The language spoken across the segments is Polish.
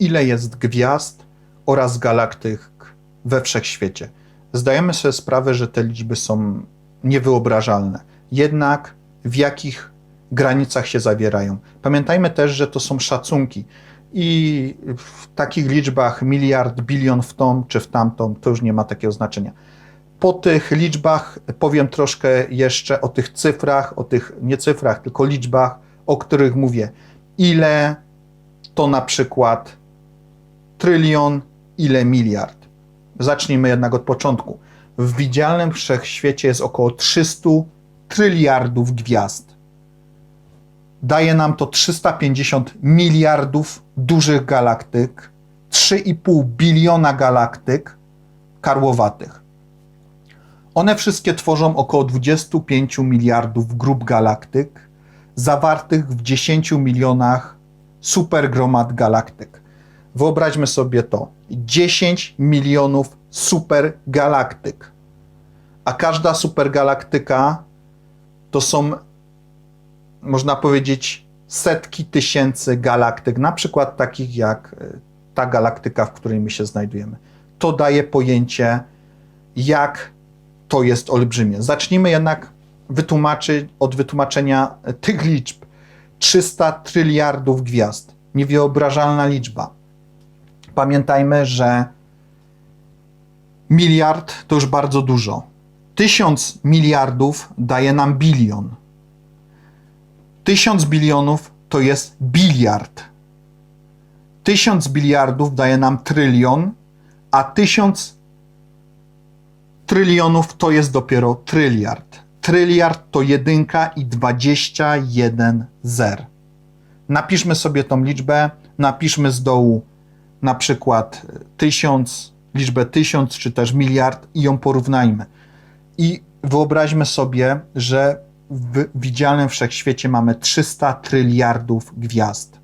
ile jest gwiazd oraz galaktyk we wszechświecie. Zdajemy sobie sprawę, że te liczby są niewyobrażalne. Jednak w jakich granicach się zawierają? Pamiętajmy też, że to są szacunki. I w takich liczbach miliard, bilion w tą czy w tamtą, to już nie ma takiego znaczenia. Po tych liczbach powiem troszkę jeszcze o tych cyfrach, o tych nie cyfrach, tylko liczbach, o których mówię. Ile to na przykład trylion, ile miliard. Zacznijmy jednak od początku. W widzialnym wszechświecie jest około 300 tryliardów gwiazd. Daje nam to 350 miliardów dużych galaktyk, 3,5 biliona galaktyk karłowatych. One wszystkie tworzą około 25 miliardów grup galaktyk, zawartych w 10 milionach supergromad galaktyk. Wyobraźmy sobie to: 10 milionów supergalaktyk. A każda supergalaktyka to są, można powiedzieć, setki tysięcy galaktyk, na przykład takich jak e, ta galaktyka, w której my się znajdujemy. To daje pojęcie, jak to jest olbrzymie. Zacznijmy jednak wytłumaczyć od wytłumaczenia tych liczb. 300 tryliardów gwiazd. Niewyobrażalna liczba. Pamiętajmy, że miliard to już bardzo dużo. Tysiąc miliardów daje nam bilion. Tysiąc bilionów to jest biliard. Tysiąc biliardów daje nam trylion, a tysiąc trylionów to jest dopiero tryliard. Tryliard to jedynka i 21 zer. Napiszmy sobie tą liczbę, napiszmy z dołu na przykład tysiąc, liczbę tysiąc czy też miliard i ją porównajmy. I wyobraźmy sobie, że w widzialnym wszechświecie mamy 300 tryliardów gwiazd.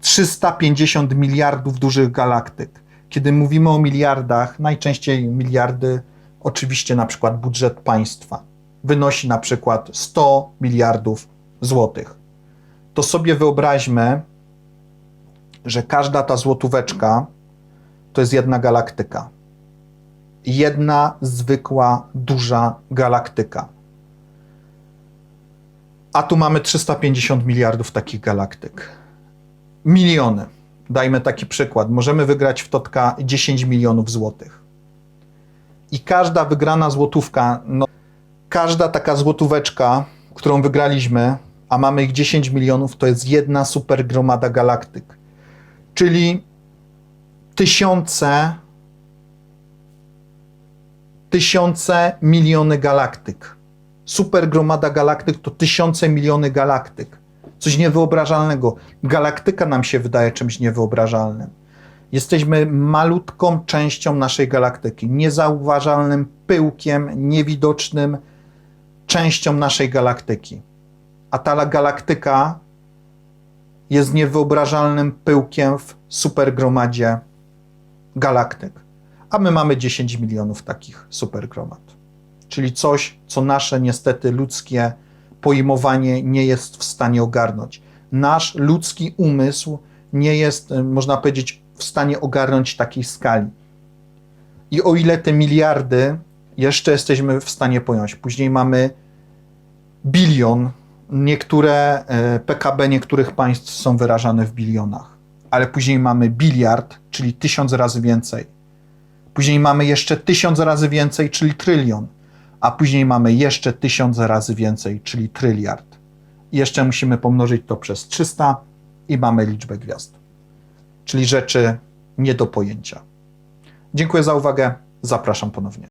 350 miliardów dużych galaktyk. Kiedy mówimy o miliardach, najczęściej miliardy, oczywiście na przykład budżet państwa, wynosi na przykład 100 miliardów złotych. To sobie wyobraźmy, że każda ta złotóweczka to jest jedna galaktyka. Jedna zwykła, duża galaktyka. A tu mamy 350 miliardów takich galaktyk. Miliony. Dajmy taki przykład. Możemy wygrać w totka 10 milionów złotych. I każda wygrana złotówka, no, każda taka złotóweczka, którą wygraliśmy, a mamy ich 10 milionów, to jest jedna super gromada galaktyk. Czyli tysiące, tysiące, miliony galaktyk. Super gromada galaktyk to tysiące, miliony galaktyk. Coś niewyobrażalnego. Galaktyka nam się wydaje czymś niewyobrażalnym. Jesteśmy malutką częścią naszej galaktyki, niezauważalnym pyłkiem, niewidocznym częścią naszej galaktyki. A ta galaktyka jest niewyobrażalnym pyłkiem w supergromadzie galaktyk. A my mamy 10 milionów takich supergromad. Czyli coś, co nasze niestety ludzkie pojmowanie nie jest w stanie ogarnąć. Nasz ludzki umysł nie jest, można powiedzieć, w stanie ogarnąć takiej skali. I o ile te miliardy jeszcze jesteśmy w stanie pojąć, później mamy bilion, niektóre e, PKB niektórych państw są wyrażane w bilionach, ale później mamy biliard, czyli tysiąc razy więcej. Później mamy jeszcze tysiąc razy więcej, czyli trylion a później mamy jeszcze tysiąc razy więcej, czyli tryliard. I jeszcze musimy pomnożyć to przez 300 i mamy liczbę gwiazd. Czyli rzeczy nie do pojęcia. Dziękuję za uwagę. Zapraszam ponownie.